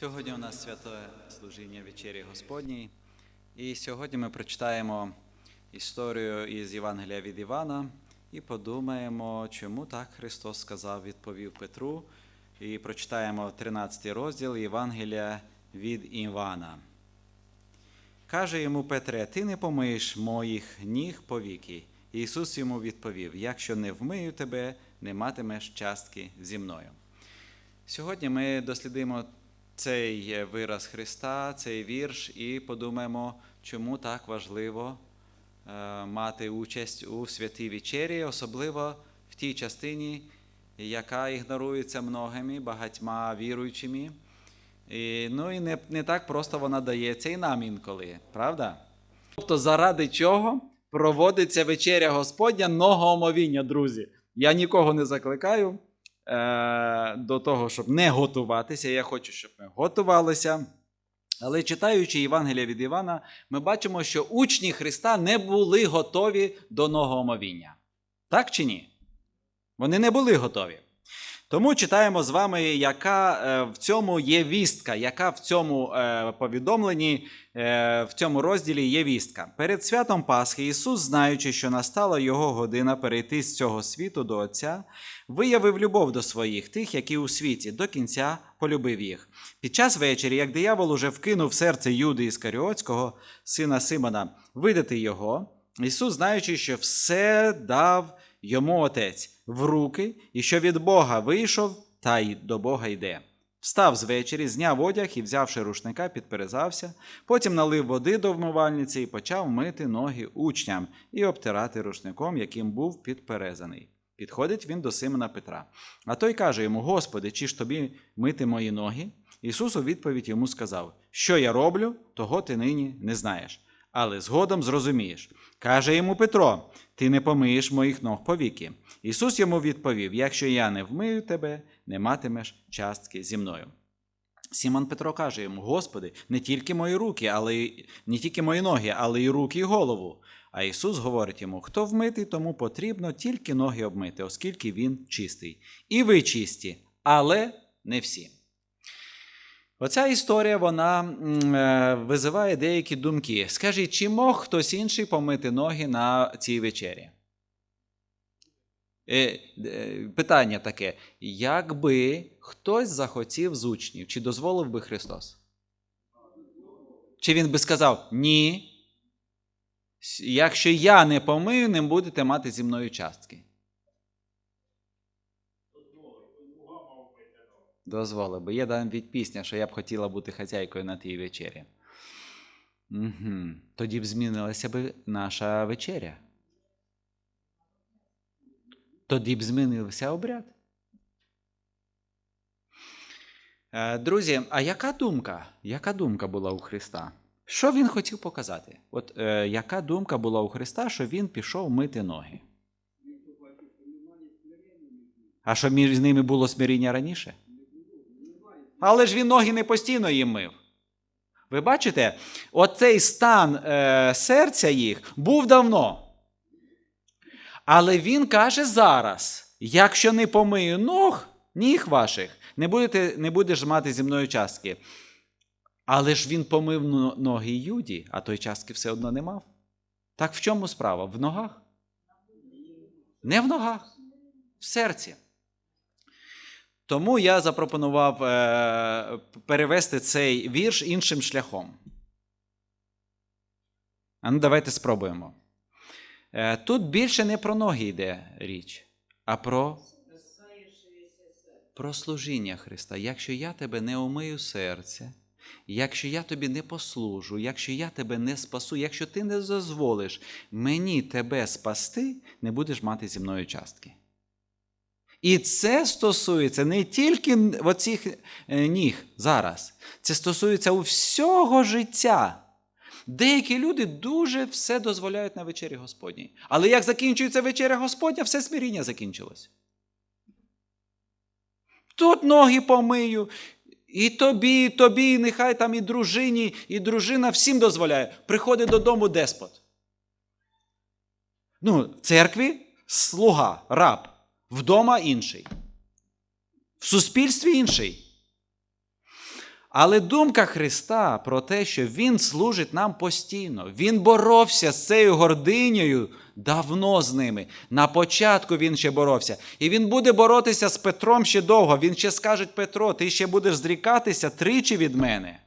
Сьогодні у нас святе служіння вечері Господній. І сьогодні ми прочитаємо історію із Євангелія від Івана і подумаємо, чому так Христос сказав, відповів Петру. І прочитаємо 13 розділ Євангелія від Івана. Каже йому Петре: Ти не помиєш моїх ніг повіки. Ісус йому відповів: Якщо не вмию тебе, не матимеш частки зі мною. Сьогодні ми дослідимо цей вираз Христа, цей вірш, і подумаємо, чому так важливо е, мати участь у святій вечері, особливо в тій частині, яка ігнорується многими, багатьма віруючими. І, ну і не, не так просто вона дається і нам інколи, правда? Тобто, заради чого проводиться вечеря Господня новоомовіння, друзі. Я нікого не закликаю е, до того, щоб не готуватися. Я хочу, щоб ми готувалися. Але читаючи Євангелія від Івана, ми бачимо, що учні Христа не були готові до новоомовіння. Так чи ні? Вони не були готові. Тому читаємо з вами, яка е, в цьому є вістка, яка в цьому е, повідомленні, е, в цьому розділі є вістка. Перед святом Пасхи Ісус, знаючи, що настала його година перейти з цього світу до Отця, виявив любов до своїх, тих, які у світі, до кінця полюбив їх. Під час вечері, як диявол уже вкинув серце Юди Іскаріотського, сина Симона, видати його, Ісус, знаючи, що все дав йому Отець в руки, і що від Бога вийшов, та й до Бога йде. Встав звечері, зняв одяг і, взявши рушника, підперезався, потім налив води до вмивальниці і почав мити ноги учням і обтирати рушником, яким був підперезаний. Підходить він до Симона Петра. А той каже йому: Господи, чи ж тобі мити мої ноги? Ісус у відповідь йому сказав: Що я роблю, того ти нині не знаєш, але згодом зрозумієш. Каже йому Петро: Ти не помиєш моїх ног повіки. Ісус йому відповів: Якщо я не вмию тебе, не матимеш частки зі мною. Сімон Петро каже йому: Господи, не тільки мої руки, але й не тільки мої ноги, але й руки і голову. А Ісус говорить йому: хто вмитий, тому потрібно тільки ноги обмити, оскільки він чистий. І ви чисті, але не всі. Оця історія вона е, визиває деякі думки. Скажіть, чи мог хтось інший помити ноги на цій вечері? Е, е, Питання таке: якби хтось захотів з учнів, чи дозволив би Христос? Чи він би сказав ні? Якщо я не помию, не будете мати зі мною частки. Дозволив би. Є навіть пісня, що я б хотіла бути хазяйкою на тій вечері. Угу. Тоді б змінилася б наша вечеря. Тоді б змінився обряд. Е, Друзі, а яка думка? Яка думка була у Христа? Що він хотів показати? От е, яка думка була у Христа, що він пішов мити ноги? А що між ними було смиріння раніше? Але ж він ноги не постійно їм мив. Ви бачите, оцей стан е, серця їх був давно. Але він каже зараз: якщо не помию ног, ніг ваших, не, будете, не будеш мати зі мною частки. Але ж він помив ноги Юді, а той частки все одно не мав. Так в чому справа? В ногах? Не в ногах, в серці. Тому я запропонував е, перевести цей вірш іншим шляхом. А ну, давайте спробуємо. Е, Тут більше не про ноги йде річ, а про, про служіння Христа. Якщо я тебе не омию серце, якщо я тобі не послужу, якщо я тебе не спасу, якщо ти не дозволиш мені тебе спасти, не будеш мати зі мною частки. І це стосується не тільки оцих е, ніг зараз, це стосується у всього життя. Деякі люди дуже все дозволяють на вечері Господній. Але як закінчується вечеря Господня, все смиріння закінчилось. Тут ноги помию, і тобі, і тобі, і нехай там і дружині, і дружина всім дозволяє. Приходить додому деспот. Ну, в церкві слуга, раб, вдома інший, в суспільстві інший. Але думка Христа про те, що Він служить нам постійно, Він боровся з цією гординею давно з ними. На початку він ще боровся. І він буде боротися з Петром ще довго. Він ще скаже Петро, ти ще будеш зрікатися тричі від мене.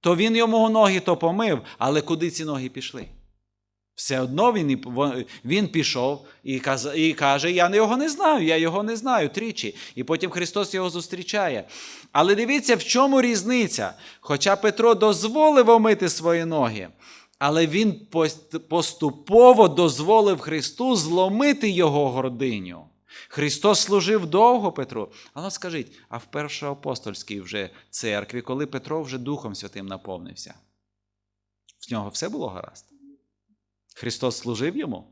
То він йому ноги то помив, але куди ці ноги пішли? Все одно він, він пішов і і каже: Я його не знаю, я його не знаю тричі. І потім Христос його зустрічає. Але дивіться, в чому різниця? Хоча Петро дозволив омити свої ноги, але він поступово дозволив Христу зломити його гординю. Христос служив довго Петру. Ну скажіть, а в першоапостольській вже церкві, коли Петро вже Духом Святим наповнився, в нього все було гаразд? Христос служив йому?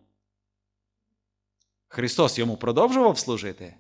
Христос йому продовжував служити?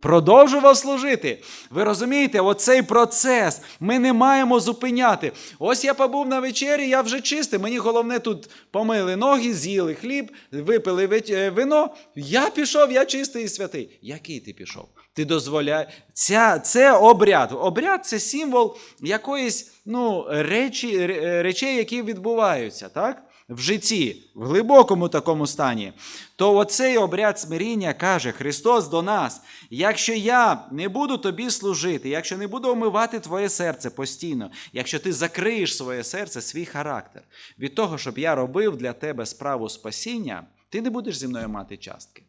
Продовжував служити. Ви розумієте, оцей процес ми не маємо зупиняти. Ось я побув на вечері, я вже чистий. Мені головне тут помили ноги, з'їли хліб, випили е, вино. Я пішов, я чистий і святий. Який ти пішов? Ти дозволяєш. Ця, це обряд. Обряд це символ якоїсь ну, речі, речей, які відбуваються, так? В житті, в глибокому такому стані, то оцей обряд смиріння каже Христос до нас: якщо я не буду тобі служити, якщо не буду омивати твоє серце постійно, якщо ти закриєш своє серце, свій характер від того, щоб я робив для тебе справу спасіння, ти не будеш зі мною мати частки.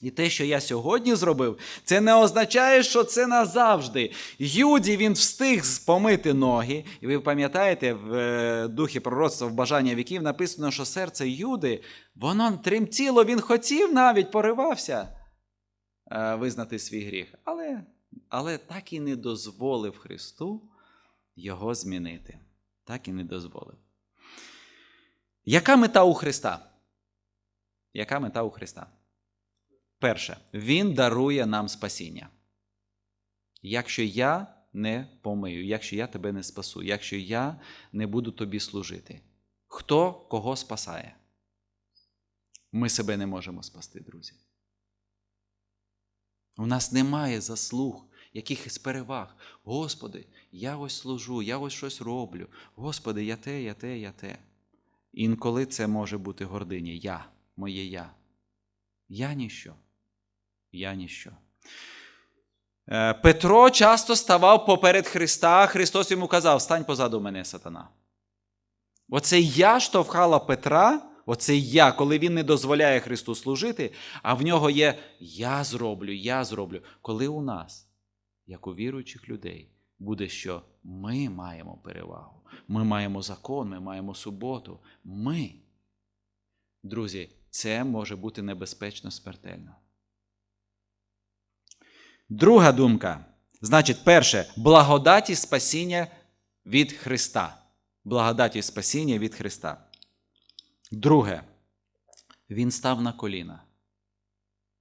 І те, що я сьогодні зробив, це не означає, що це назавжди. Юді він встиг помити ноги. І ви пам'ятаєте, в е, духі пророцтва в бажання віків написано, що серце Юди, воно тремтіло, він хотів навіть поривався е, визнати свій гріх. Але, але так і не дозволив Христу його змінити. Так і не дозволив. Яка мета у Христа? Яка мета у Христа? Перше, Він дарує нам спасіння. Якщо я не помию, якщо я тебе не спасу, якщо я не буду тобі служити, хто кого спасає? Ми себе не можемо спасти, друзі. У нас немає заслуг, якихось переваг. Господи, я ось служу, я ось щось роблю. Господи, я те, я те, я те. Інколи це може бути гординя. Я, моє я. Я ніщо. Я ніщо. Е, Петро часто ставав поперед Христа, Христос йому казав: стань позаду мене, сатана. Оце я штовхала Петра, оце я, коли він не дозволяє Христу служити, а в нього є я зроблю, я зроблю. Коли у нас, як у віруючих людей, буде, що ми маємо перевагу, ми маємо закон, ми маємо суботу. Ми. Друзі, це може бути небезпечно смертельно. Друга думка. Значить, перше, благодаті спасіння від Христа. Благодаті спасіння від Христа. Друге, він став на коліна.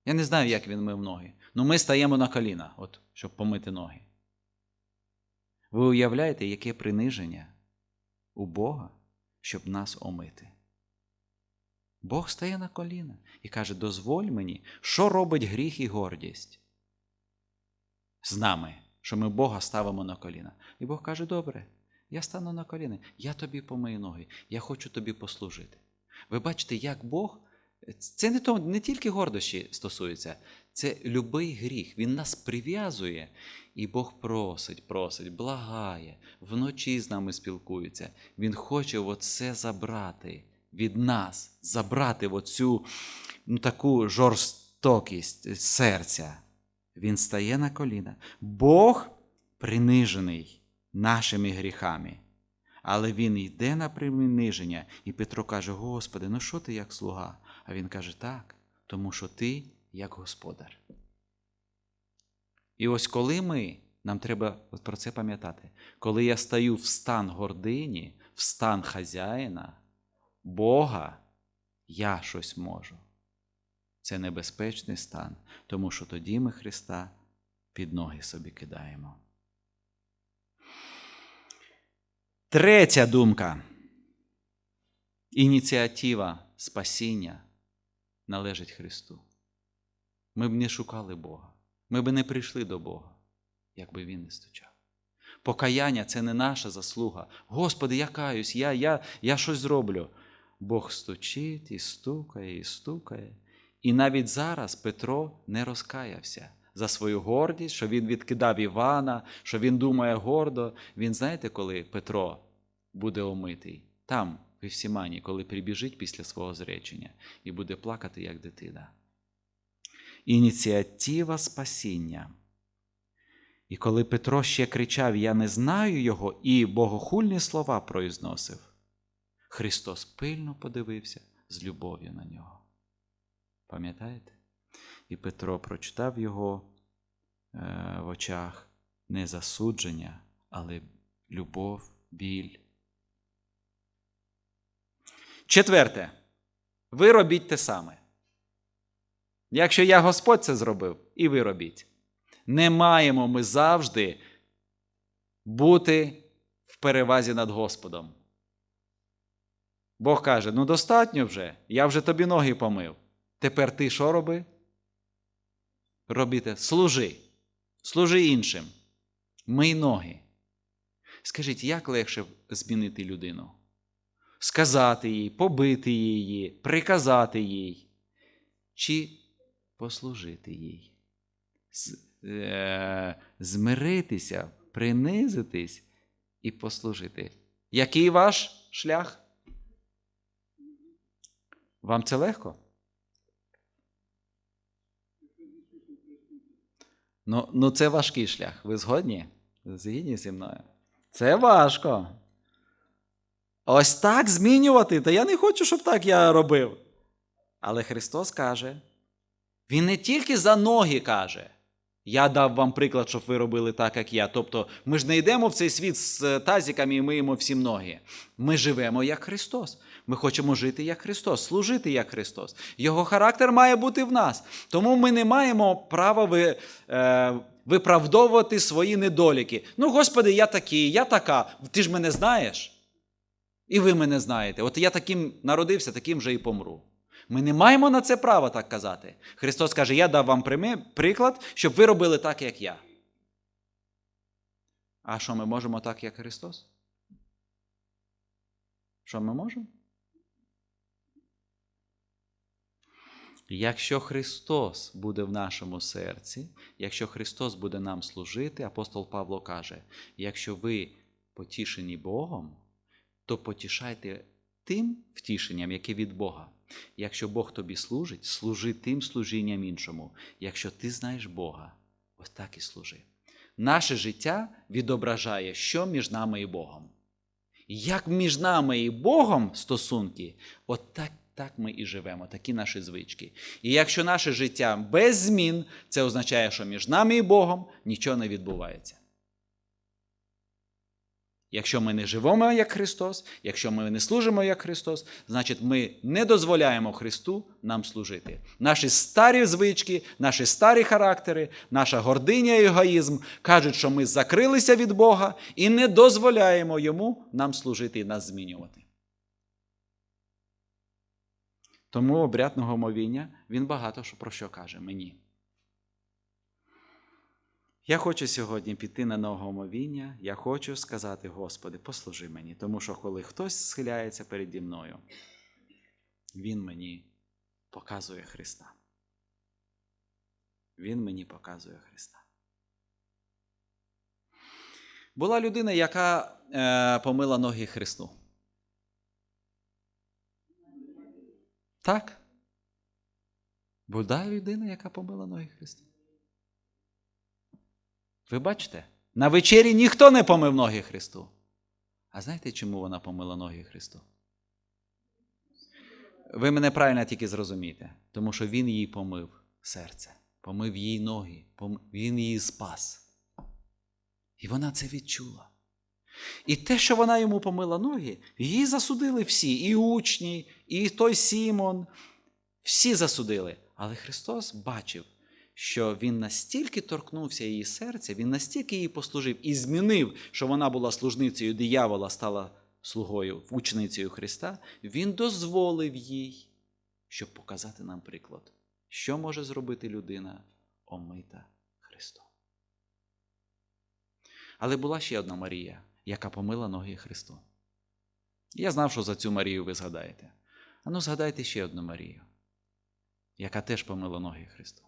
Я не знаю, як він мив ноги. але ми стаємо на коліна, от, щоб помити ноги. Ви уявляєте, яке приниження у Бога, щоб нас омити? Бог стає на коліна і каже: дозволь мені, що робить гріх і гордість з нами, що ми Бога ставимо на коліна. І Бог каже: добре, я стану на коліна, я тобі помию ноги, я хочу тобі послужити. Ви бачите, як Бог. Це не, то, не тільки гордощі стосується, це любий гріх. Він нас прив'язує, і Бог просить, просить, благає, вночі з нами спілкується. Він хоче оце забрати від нас, забрати оцю ну, таку жорстокість серця. Він стає на коліна. Бог принижений нашими гріхами. Але він йде на приниження, і Петро каже: Господи, ну що ти як слуга? А він каже: так, тому що ти як господар. І ось коли ми, нам треба про це пам'ятати, коли я стаю в стан гордині, в стан хазяїна, Бога, я щось можу. Це небезпечний стан, тому що тоді ми Христа під ноги собі кидаємо. Третя думка. Ініціатива спасіння належить Христу. Ми б не шукали Бога. Ми б не прийшли до Бога, якби Він не стучав. Покаяння це не наша заслуга. Господи, я каюсь, я, я, я щось зроблю. Бог стучить і стукає, і стукає. І навіть зараз Петро не розкаявся за свою гордість, що він відкидав Івана, що він думає гордо. Він знаєте, коли Петро буде омитий? Там, в Івсімані, коли прибіжить після свого зречення і буде плакати, як дитина. Ініціатива спасіння. І коли Петро ще кричав Я не знаю його, і богохульні слова произносив, Христос пильно подивився з любов'ю на нього. Пам'ятаєте? І Петро прочитав його е, в очах не засудження, але любов, біль. Четверте. Ви робіть те саме. Якщо я Господь це зробив, і ви робіть. Не маємо ми завжди бути в перевазі над Господом. Бог каже: ну достатньо вже, я вже тобі ноги помив. Тепер ти що роби? Робіте, служи, служи іншим. Мий ноги. Скажіть, як легше змінити людину? Сказати їй, побити її, приказати їй, чи послужити їй? Е, змиритися, принизитись і послужити. Який ваш шлях? Вам це легко? Ну, ну це важкий шлях. Ви згодні? Згідні зі мною? Це важко. Ось так змінювати. Та я не хочу, щоб так я робив. Але Христос каже: Він не тільки за ноги каже. Я дав вам приклад, щоб ви робили так, як я. Тобто, ми ж не йдемо в цей світ з тазиками і миємо всім ноги. Ми живемо як Христос. Ми хочемо жити як Христос, служити як Христос. Його характер має бути в нас. Тому ми не маємо права ви, е, виправдовувати свої недоліки. Ну, Господи, я такий, я така. Ти ж мене знаєш. І ви мене знаєте. От я таким народився, таким же і помру. Ми не маємо на це права так казати. Христос каже: Я дав вам приклад, щоб ви робили так, як я. А що ми можемо так, як Христос? Що ми можемо? Якщо Христос буде в нашому серці, якщо Христос буде нам служити, апостол Павло каже: якщо ви потішені Богом, то потішайте тим втішенням, яке від Бога. Якщо Бог тобі служить, служи тим служінням іншому. Якщо ти знаєш Бога, ось так і служи. Наше життя відображає, що між нами і Богом. Як між нами і Богом стосунки, от так, так ми і живемо, такі наші звички. І якщо наше життя без змін, це означає, що між нами і Богом нічого не відбувається. Якщо ми не живемо як Христос, якщо ми не служимо як Христос, значить ми не дозволяємо Христу нам служити. Наші старі звички, наші старі характери, наша гординя і егоїзм кажуть, що ми закрилися від Бога і не дозволяємо Йому нам служити і нас змінювати. Тому обряд новомовіння, він багато що про що каже мені. Я хочу сьогодні піти на новомовіння, я хочу сказати, Господи, послужи мені, тому що коли хтось схиляється переді мною, Він мені показує Христа. Він мені показує Христа. Була людина, яка е, помила ноги Христу. Так? Була людина, яка помила ноги Христу. Ви бачите? На вечері ніхто не помив ноги Христу. А знаєте, чому вона помила ноги Христу? Ви мене правильно тільки зрозумієте, тому що Він їй помив серце, помив їй ноги, Він її спас. І вона це відчула. І те, що вона йому помила ноги, її засудили всі, і учні, і той Сімон. Всі засудили. Але Христос бачив, що Він настільки торкнувся її серця, Він настільки її послужив і змінив, що вона була служницею диявола, стала слугою, ученицею Христа, Він дозволив їй, щоб показати нам приклад, що може зробити людина омита Христом. Але була ще одна Марія, яка помила ноги Христу. Я знав, що за цю Марію ви згадаєте. А ну згадайте ще одну Марію, яка теж помила ноги Христу.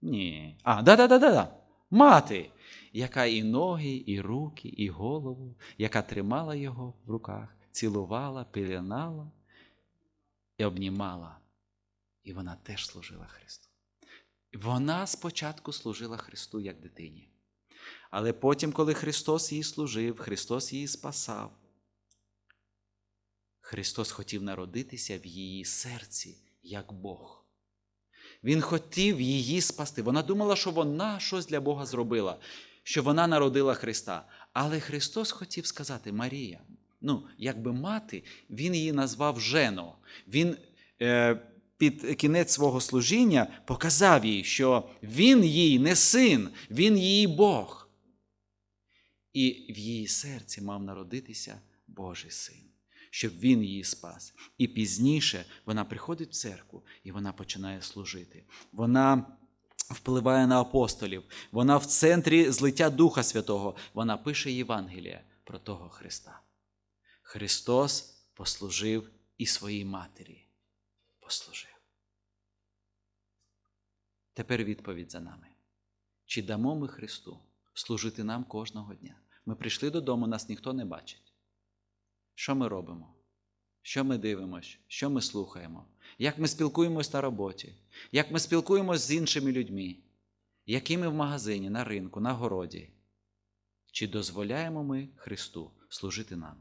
Ні. А, да-да-да-да. Мати, яка і ноги, і руки, і голову, яка тримала його в руках, цілувала, пеленала і обнімала. І вона теж служила Христу. Вона спочатку служила Христу як дитині. Але потім, коли Христос їй служив, Христос її спасав, Христос хотів народитися в її серці як Бог. Він хотів її спасти. Вона думала, що вона щось для Бога зробила, що вона народила Христа. Але Христос хотів сказати Марія, ну, якби мати, Він її назвав Жено. Він е, під кінець свого служіння показав їй, що Він їй не син, Він її Бог. І в її серці мав народитися Божий син, щоб він її спас. І пізніше вона приходить в церкву і вона починає служити. Вона впливає на апостолів, вона в центрі злиття Духа Святого. Вона пише Євангелія про того Христа. Христос послужив і своїй матері. Послужив. Тепер відповідь за нами. Чи дамо ми Христу служити нам кожного дня? Ми прийшли додому, нас ніхто не бачить. Що ми робимо? Що ми дивимося, що ми слухаємо, як ми спілкуємось на роботі, як ми спілкуємось з іншими людьми, які ми в магазині, на ринку, на городі? Чи дозволяємо ми Христу служити нам?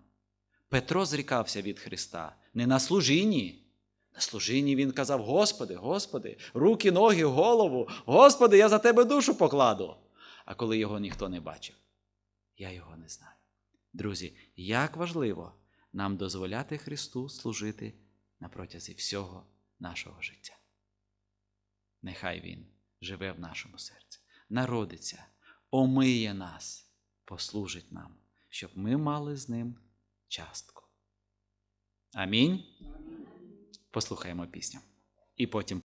Петро зрікався від Христа не на служінні. На служінні він казав: Господи, Господи, руки, ноги, голову, Господи, я за тебе душу покладу. А коли його ніхто не бачив, я його не знаю. Друзі, як важливо нам дозволяти Христу служити на протязі всього нашого життя. Нехай Він живе в нашому серці, народиться, омиє нас, послужить нам, щоб ми мали з ним частку. Амінь. Послухаємо пісню. І потім.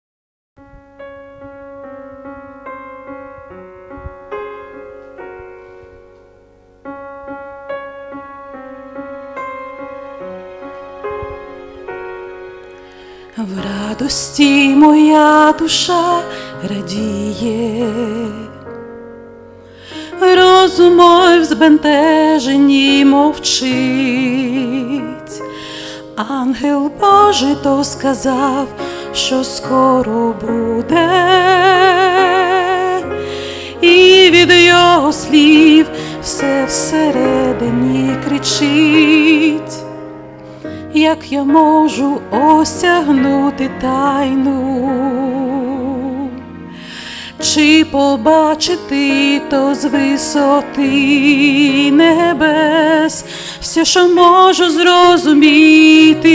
Радості моя душа радіє, розум мой в збентеженні мовчить, ангел Божий то сказав, що скоро буде, і від його слів все всередині кричить як я можу осягнути тайну, чи побачити то з висоти небес, все, що можу зрозуміти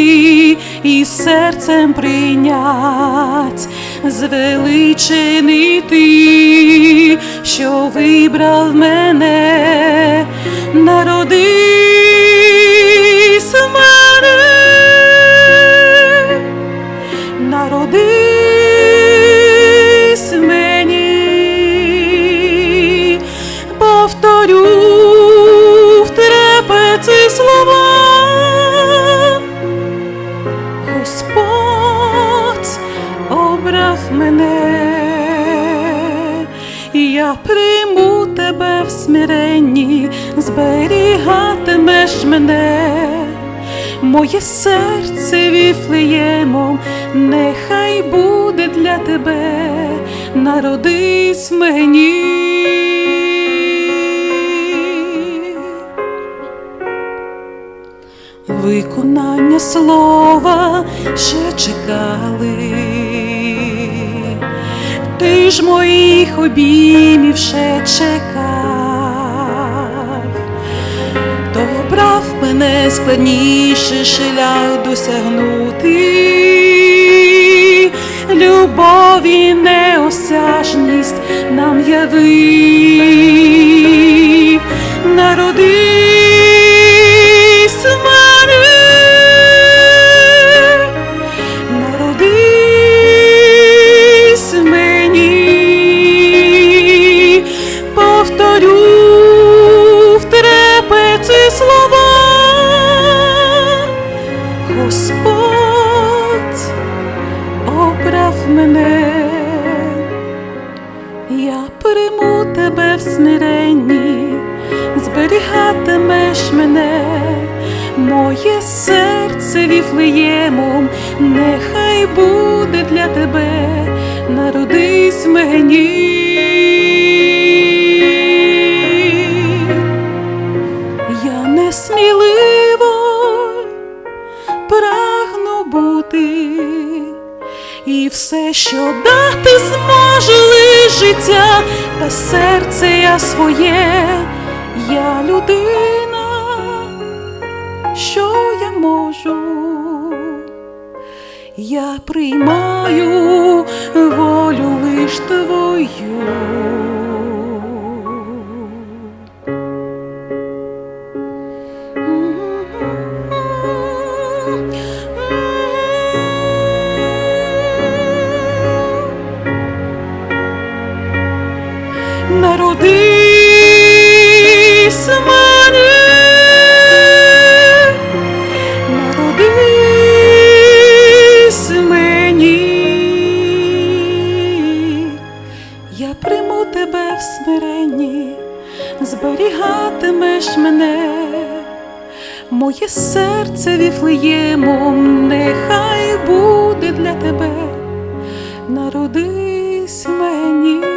і серцем прийнять, звеличений ти, що вибрав мене, народись обрав мене, і я прийму тебе в смиренні, зберігатимеш мене, моє серце віфлеємом, нехай буде для тебе, народись мені. Виконання слова ще чекали, ти ж моїх обіймів ще чекав, то брав мене складніше шлях досягнути, любові неосяжність нам явив, прагну бути, і все, що дати зможу лиш життя, та серце я своє, я людина, що я можу, я приймаю волю лиш твою. Смиренні, зберігатимеш мене, моє серце віфлеємом, нехай буде для тебе, народись мені.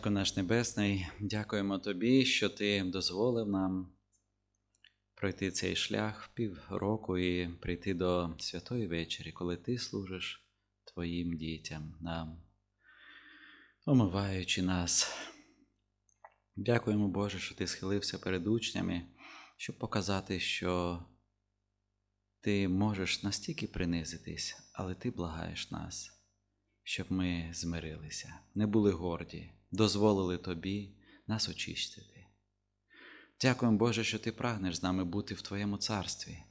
Батько наш Небесний, дякуємо Тобі, що Ти дозволив нам пройти цей шлях півроку і прийти до святої вечері, коли Ти служиш Твоїм дітям, нам, омиваючи нас. Дякуємо, Боже, що Ти схилився перед учнями, щоб показати, що Ти можеш настільки принизитись, але Ти благаєш нас щоб ми змирилися, не були горді, дозволили Тобі нас очистити. Дякуємо, Боже, що Ти прагнеш з нами бути в Твоєму царстві,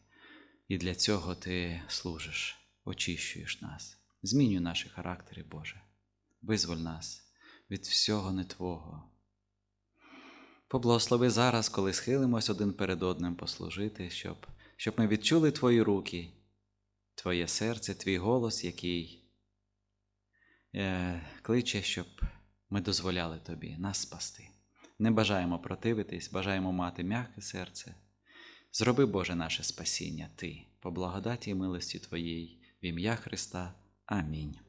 і для цього Ти служиш, очищуєш нас, змінюй наші характери, Боже, визволь нас від всього не Твого. Поблагослови зараз, коли схилимось один перед одним послужити, щоб, щоб ми відчули Твої руки, Твоє серце, Твій голос, який е, кличе, щоб ми дозволяли тобі нас спасти. Не бажаємо противитись, бажаємо мати м'яке серце. Зроби, Боже, наше спасіння, Ти, по благодаті і милості Твоїй, в ім'я Христа. Амінь.